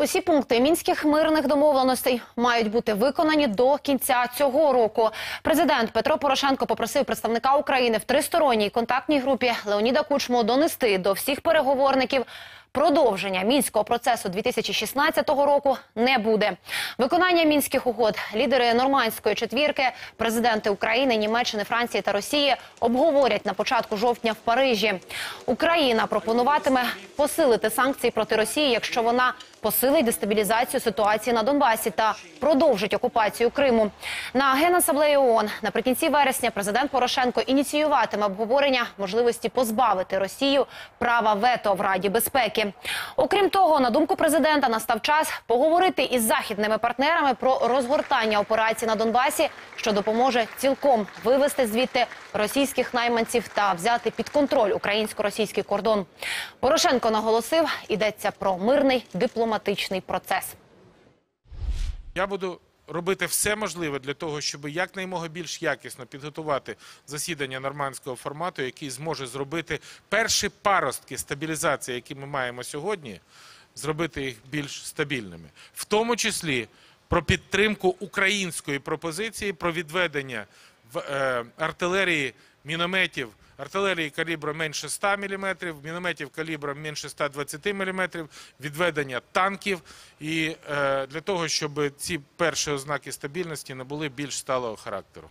Усі пункти мінських мирних домовленостей мають бути виконані до кінця цього року. Президент Петро Порошенко попросив представника України в тристоронній контактній групі Леоніда Кучму донести до всіх переговорників. Продовження мінського процесу 2016 року не буде. Виконання мінських угод лідери нормандської четвірки, президенти України, Німеччини, Франції та Росії обговорять на початку жовтня в Парижі. Україна пропонуватиме посилити санкції проти Росії, якщо вона посилить дестабілізацію ситуації на Донбасі та продовжить окупацію Криму. На генасаблеї ООН наприкінці вересня президент Порошенко ініціюватиме обговорення можливості позбавити Росію права вето в Раді безпеки. Окрім того, на думку президента, настав час поговорити із західними партнерами про розгортання операцій на Донбасі, що допоможе цілком вивести звідти російських найманців та взяти під контроль українсько-російський кордон. Порошенко наголосив, йдеться про мирний дипломатичний процес. Я буду робити все можливе для того, щоб якнаймога більш якісно підготувати засідання нормандського формату, який зможе зробити перші паростки стабілізації, які ми маємо сьогодні, зробити їх більш стабільними, в тому числі про підтримку української пропозиції про відведення в е, артилерії мінометів. Артилерії калібром менше 100 мм, мінометів калібром менше 120 мм, відведення танків і е, для того, щоб ці перші ознаки стабільності набули більш сталого характеру.